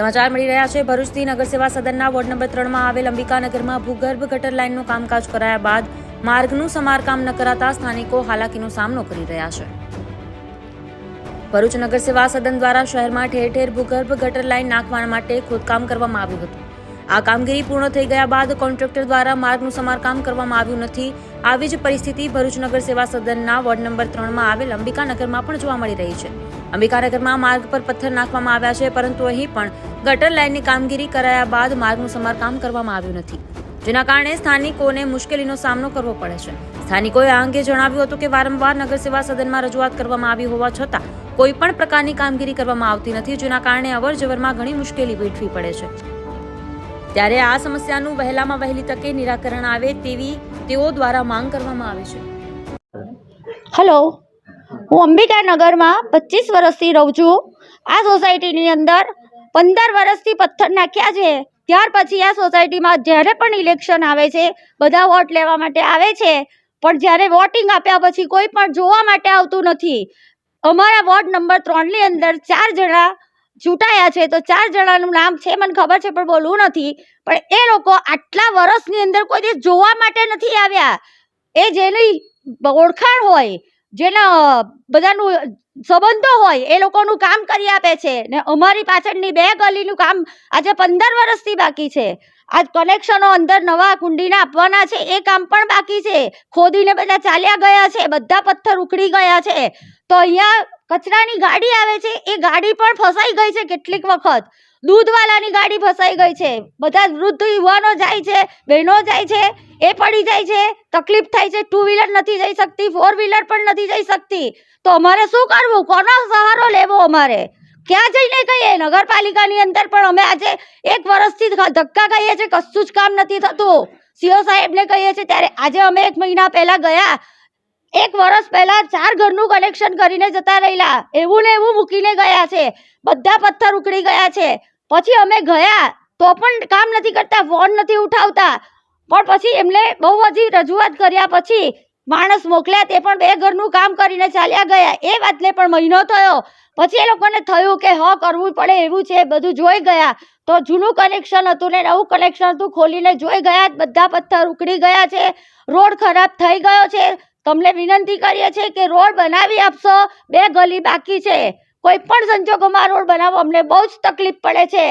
સમાચાર મળી રહ્યા છે. ભરૂચથી નગર સેવા સદનના વોર્ડ નંબર ત્રણમાં આવેલ અંબિકાનગરમાં ભૂગર્ભ ગટર લાઇનનું કામકાજ કરાયા બાદ માર્ગનું સમારકામ ન કરાતા સ્થાનિકો હાલાકીનો સામનો કરી રહ્યા છે. ભરૂચ નગરસેવા સદન દ્વારા શહેરમાં ઠેર ઠેર ભૂગર્ભ ગટર લાઇન નાખવા માટે ખોદકામ કરવામાં આવ્યું હતું. આ કામગીરી પૂર્ણ થઈ ગયા બાદ કોન્ટ્રાક્ટર દ્વારા માર્ગનું સમારકામ કરવામાં આવ્યું નથી. આવી જ પરિસ્થિતિ ભરૂચ નગરસેવા સદનના વોર્ડ નંબર ત્રણમાં આવેલ અંબિકાનગરમાં પણ જોવા મળી રહી છે. અંબિકાનગરમાં માર્ગ પર પથ્થર નાખવામાં આવ્યા છે, પરંતુ અહીં પણ ગટર લાઇનની કામગીરી કરાયા બાદ માર્ગનું સમારકામ કરવામાં આવ્યું નથી. જેના કારણે સ્થાનિકોને મુશ્કેલીનો સામનો કરવો પડે છે. સ્થાનિકોએ આ અંગે જણાવ્યું હતું કે વારંવાર નગર સેવા સદનમાં રજૂઆત કરવામાં આવી હોવા છતાં કોઈ પણ પ્રકારની કામગીરી કરવામાં આવતી નથી, જેના કારણે અવર જવરમાં ઘણી મુશ્કેલી વેઠવી પડે છે. ત્યારે આ સમસ્યાનું વહેલામાં વહેલી તકે નિરાકરણ આવે તેવી તેઓ દ્વારા માંગ કરવામાં આવે છે. હલો હું અંબિકા નગરમાં પચીસ વર્ષથી રહું છું. આ સોસાયટીની અંદર પંદર વર્ષથી પથ્થર નાખ્યા છે. ત્યાર પછી આ સોસાયટીમાં જ્યારે પણ ઇલેક્શન આવે છે, બધા વોટ લેવા માટે આવે છે. પણ જ્યારે વોટિંગ આપ્યા પછી કોઈ પણ જોવા માટે આવતું નથી. અમારા વોર્ડ નંબર ત્રણની અંદર ચાર જણા ચૂંટાયા છે. તો ચાર જણાનું નામ છે, મને ખબર છે, પણ બોલવું નથી. પણ એ લોકો આટલા વર્ષની અંદર કોઈ દિવસ જોવા માટે નથી આવ્યા. એ જેની ઓળખાણ હોય જેના બધાનું સંબંધો હોય, એ લોકોનું કામ કરી આપે છે. ને અમારી પાછળની બે ગલીનું કામ આજે પંદર વર્ષથી બાકી છે. આજ કનેક્શનો અંદર નવા કુંડીના આપવાના છે, એ કામ પણ બાકી છે. ખોદીને બધા ચાલ્યા ગયા છે, બધા પથ્થર ઉખડી ગયા છે. તો અહીંયા કચરાની ગાડી આવે છે, એ ગાડી પણ ફસાઈ ગઈ છે કેટલીક વખત. દૂધવાલાની ગાડી ફસાઈ ગઈ છે. બધા વૃદ્ધ યુવાનો જાય છે, બહેનો જાય છે, એ પડી જાય છે. તકલીફ થાય છે ટુ વ્હીલર નથી જઈ શકતી ફોર વ્હીલર પણ નથી જઈ શકતી. તો અમારે શું કરવું? કોનો સહારો લેવો અમારે? ક્યાં જઈને કહીએ? નગરપાલિકાની અંદર પણ અમે આજે એક વર્ષથી ધક્કા કહીએ છીએ, કશું જ કામ નથી થતું. સીઓ સાહેબને કહીએ છીએ, ત્યારે આજે અમે એક મહિના પહેલા ગયા. એક વર્ષ પહેલા ચાર ઘરનું કનેક્શન કરીને જતા રહેલા. એવું ને એવું મૂકીને ગયા છે. બધા પથ્થર ઉકળી ગયા છે. પછી અમે ગયા તો પણ કામ નથી કરતા ફોન નથી ઉઠાવતા. પણ પછી એમને બહુ બધી રજૂઆત કર્યા પછી માણસ મોકલ્યા, તે પણ બે ઘરનું કામ કરીને ચાલ્યા ગયા. એ વાતને પણ મહિનો થયો. પછી એ લોકોને થયું કે હ, કરવું પડે એવું છે, બધું જોઈ ગયા. તો જૂનું કનેક્શન હતું ને નવું કનેક્શન હતું ખોલીને જોઈ ગયા બધા પથ્થર ઉકળી ગયા છે. રોડ ખરાબ થઈ ગયો છે. તમને વિનંતી કરીએ છીએ કે રોડ બનાવી આપશો. બે ગલી બાકી છે. કોઈ પણ સંજોગોમાં રોડ બનાવવા અમને બહુ જ તકલીફ પડે છે.